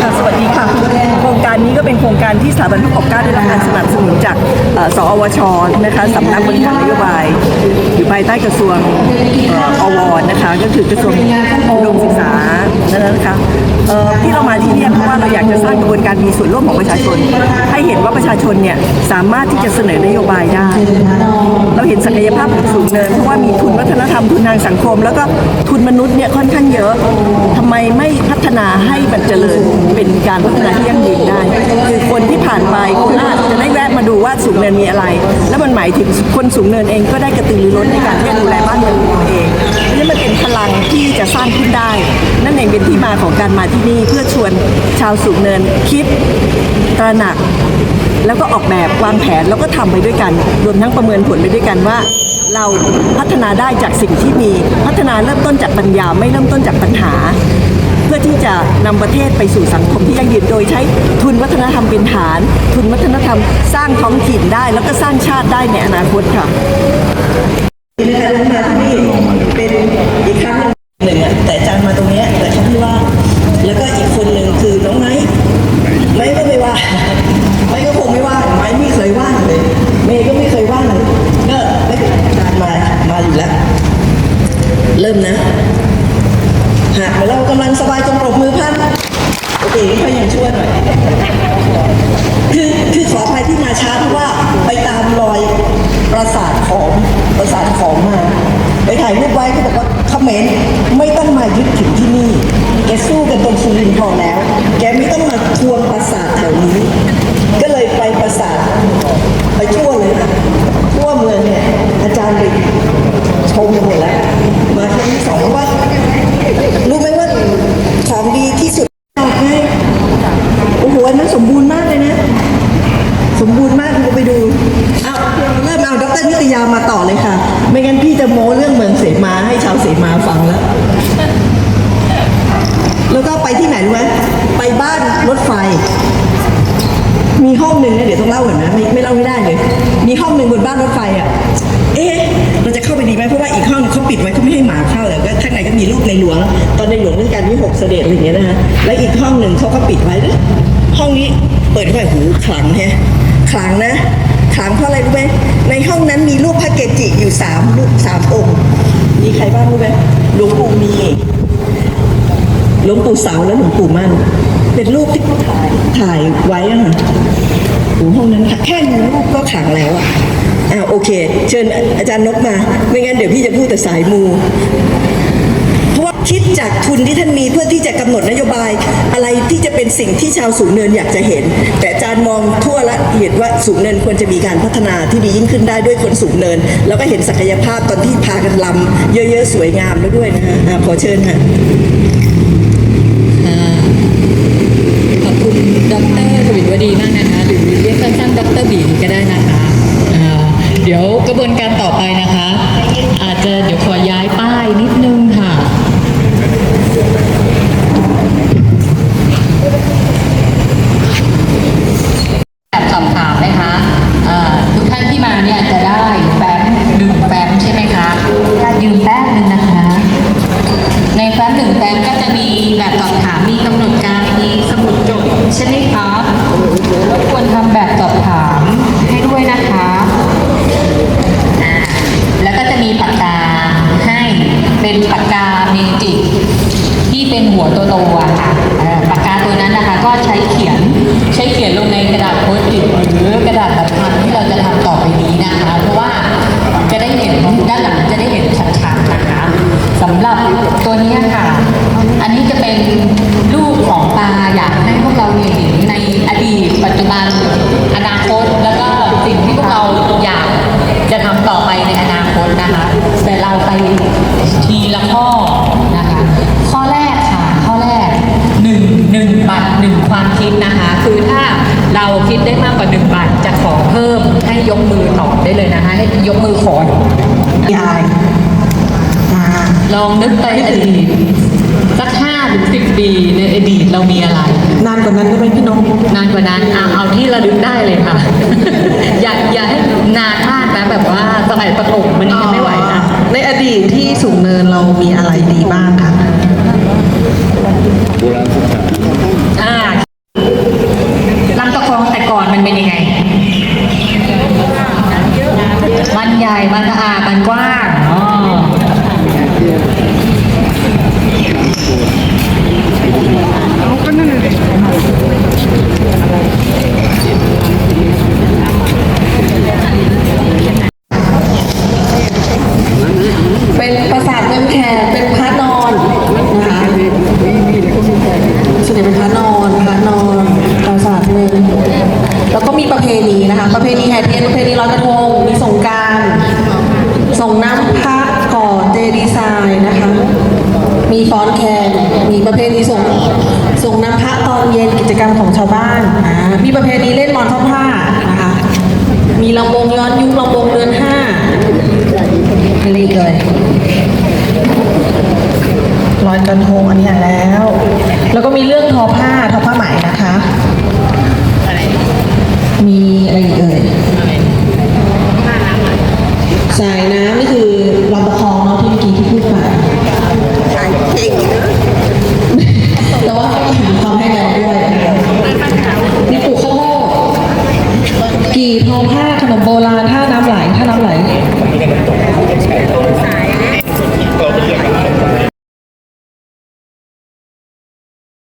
ค่ะสวัสดีค่ะโครงการนี้ก็เป็นโครงการที่สถาบันพระปกเกล้าได้รับการสนับสนุนจากเอ่อสอวชนะคะสำนักบริหารนโยบาย อยู่ภายใต้กระทรวงอวนะคะก็คือกระทรวงอุดมศึกษานั่นนะคะเอ่อ ที่เรามาที่นี่เพราะว่าเราอยากจะสร้างกระบวนการมีส่วนร่วมของประชาชน ให้เห็นว่าประชาชนเนี่ยสามารถที่จะเสนอนโยบายได้ เราเห็นศักยภาพสูงเนินเพราะว่ามีทุนวัฒนธรรมทุนทางสังคม แล้วก็ทุนมนุษย์เนี่ยค่อนข้างเยอะทำไมไม่พัฒนาให้มันเจริญเป็นการพัฒนาที่ยั่งยืนได้ คือคนที่ผ่านไปคน ว่าสูงเนินมีอะไร แล้วมันหมายถึงคนสูงเนินเองก็ได้กระตือรือร้นในการที่จะดูแลบ้านเมืองของตัวเองนี่มันเป็นพลังที่จะสร้างขึ้นได้ นั่นเองเป็นที่มาของการมาที่นี่เพื่อชวนชาวสูงเนินคิดตระหนัก แล้วก็ออกแบบวางแผนแล้วก็ทำไปด้วยกัน รวมทั้งประเมินผลไปด้วยกันว่าเราพัฒนาได้จากสิ่งที่มี พัฒนาเริ่มต้นจากปัญญาไม่เริ่มต้นจากปัญหา จะนำประเทศไปสู่สังคมที่ยั่งยืนโดยใช้ทุนวัฒนธรรมเป็นฐาน ทุนวัฒนธรรมสร้างท้องถิ่นได้ แล้วก็สร้างชาติได้ในอนาคตค่ะนี่นะคะลงมาที่นี่เป็นอีกครั้งหนึ่งหนึ่งอะแต่อาจารย์มาตรงเนี้ยแต่เขาไม่ว่า แล้วก็อีกคนหนึ่งคือน้องไนท์ไนท์ก็ไม่ว่า ไนท์ก็คงไม่ว่าไนท์ไม่เคยว่าเลย เมย์ก็ไม่เคยว่าเลยก็ไม่เป็นอาจารย์มามาอยู่แล้ว เริ่มนะ หากเรากำลังสบายจงปรบมือพันโอเคเขายังช่วยหน่อย คือคือขออภัยที่มาช้าเพราะว่าไปตามรอยปราสาท ของประสาทของมา ไปถ่ายรูปไว้เขาบอกว่าเขมรไม่ต้องมายึดถึงที่นี่ แกสู้กันตรงสุรินทร์พอแล้ว แกไม่ต้องมาทวงปราสาทแถวนี้ ก็เลยไปปราสาทไปทั่วเลยนะทั่วเมืองเนี่ยอาจารย์ไปชมกันหมดแล้ว มาครั้งที่สองเพราะว่า รู้ไหมว่าของดีที่สุดออกไงโอ้โหอันนั้นสมบูรณ์มากเลยนะ สมบูรณ์มากคุณไปดูเอาเริ่มเอาดรนิตยามาต่อเลยค่ะ ไม่งั้นพี่จะโม้เรื่องเมืองเสมาให้ชาวเสมาฟังแล้ว แล้วก็ไปที่ไหนรู้ไหมไปบ้านรถไฟ มีห้องหนึ่งนะเดี๋ยวต้องเล่าก่อนนะไม่ไม่เล่าไม่ได้เลย มีห้องหนึ่งบนบ้านรถไฟอะ เอ๊ะเราจะเข้าไปดีไหมเพราะว่าอีกห้องเขาปิ ดไว้เขาไม่ให้หมาเข้าแต่ก็ข้างในก็มีรูปในหลวง ตอนในหลวงรัชกาลที่หกเสด็จอะไรอย่างเงี้ยนะฮะแล้วอีกห้องหนึ่งเขาก็ปิดไว้ห้องนี้เปิดเข้าไปหูขลังแฮะขลังนะขลังเพราะอะไรรู้ไหมในห้องนั้นมีรูปพระเกจิอยู่สามรูปสามองค์ มีใครบ้างรู้ไหมหลวงปู่มีหลวงปู่เสาและหลวงปู่มั่น เป็นรูปที่ถ่ายถ่ายไว้อะค่ะโอ้ห้องนั้นแค่มีรูปก็ขลังแล้วอะ อ่าโอเค เชิญอาจารย์นกมา ไม่งั้นเดี๋ยวพี่จะพูดแต่สายมู เพราะว่าคิดจากทุนที่ท่านมีเพื่อที่จะกำหนดนโยบาย อะไรที่จะเป็นสิ่งที่ชาวสูงเนินอยากจะเห็น แต่อาจารย์มองทั่วละเห็นว่าสูงเนินควรจะมีการพัฒนาที่ดียิ่งขึ้นได้ด้วยคนสูงเนิน แล้วก็เห็นศักยภาพตอนที่พากันลำเยอะๆสวยงามแล้วด้วยนะฮะขอเชิญค่ะขอบคุณดรสวินวดีมากนะคะหรือเรียกสั้นๆดรบีก็ได้นะคะ เดี๋ยวกระบวนการต่อไปนะคะ อาจจะเดี๋ยวขอย้ายป้าย นึ่งความคิดนะคะ คือถ้าเราคิดได้มากกว่าหนึ่งบาทจะขอเพิ่มให้ยกมือตอบได้เลยนะคะ ให้ยกมือขอยายลองนึกไปอดีตสักห้าถึงสิบปีในอดีตเรามีอะไร นานกว่านั้นได้ไหมพี่น้องนานกว่านั้นเอาเอาที่ระลึกได้เลยค่ะ อย่าอ มันเป็นยังไง มันใหญ่ มันสะอาด มันกว้างอ๋อายนะคะ มีฟ้อนแคนมีประเพณีส่งส่งน้ำพระตอนเย็นกิจกรรมของชาวบ้านนะมีประเพณีเล่นมอนท่อผ้านะคะ มีลำวงย้อนยุคลำวงเดือนห้าอะไรอีกเลยลอยกันทงอันนี้แล้ว แล้วก็มีเรื่องทอผ้าทอผ้าไหมนะคะ มีอะไร